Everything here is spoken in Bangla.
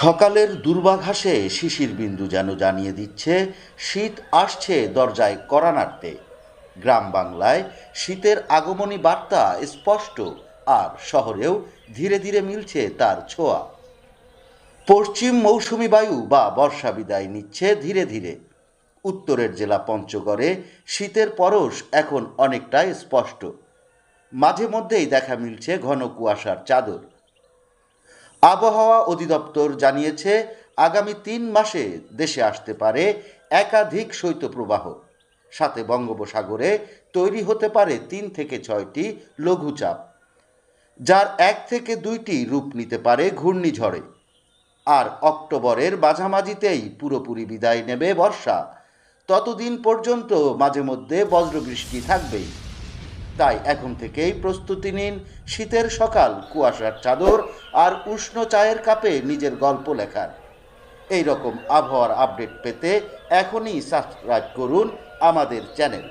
সকালের দুর্বাঘাসে শিশির বিন্দু যেন জানিয়ে দিচ্ছে, শীত আসছে দরজায় নাড়তে গ্রাম বাংলায় শীতের আগমনী বার্তা স্পষ্ট, আর শহরেও ধীরে ধীরে মিলছে তার ছোঁয়া। পশ্চিম মৌসুমি বায়ু বা বর্ষা বিদায় নিচ্ছে ধীরে ধীরে। উত্তরের জেলা পঞ্চগড়ে শীতের পরশ এখন অনেকটাই স্পষ্ট। মাঝে মধ্যেই দেখা মিলছে ঘন কুয়াশার চাদর। আবহাওয়া অধিদপ্তর জানিয়েছে, আগামী তিন মাসে দেশে আসতে পারে একাধিক শৈত্যপ্রবাহ। সাথে বঙ্গোপসাগরে তৈরি হতে পারে তিন থেকে ছয়টি লঘুচাপ, যার এক থেকে দুইটি রূপ নিতে পারে ঘূর্ণিঝড়ে। আর অক্টোবরের মাঝামাঝিতেই পুরোপুরি বিদায় নেবে বর্ষা। ততদিন পর্যন্ত মাঝে মধ্যে বজ্রবৃষ্টি থাকবেই। তাই এখন থেকেই প্রস্তুতি নিন শীতের সকাল, কুয়াশার চাদর আর উষ্ণ চায়ের কাপে নিজের গল্প লেখার। এই রকম আবহাওয়ার আপডেট পেতে এখনই সাবস্ক্রাইব করুন আমাদের চ্যানেল।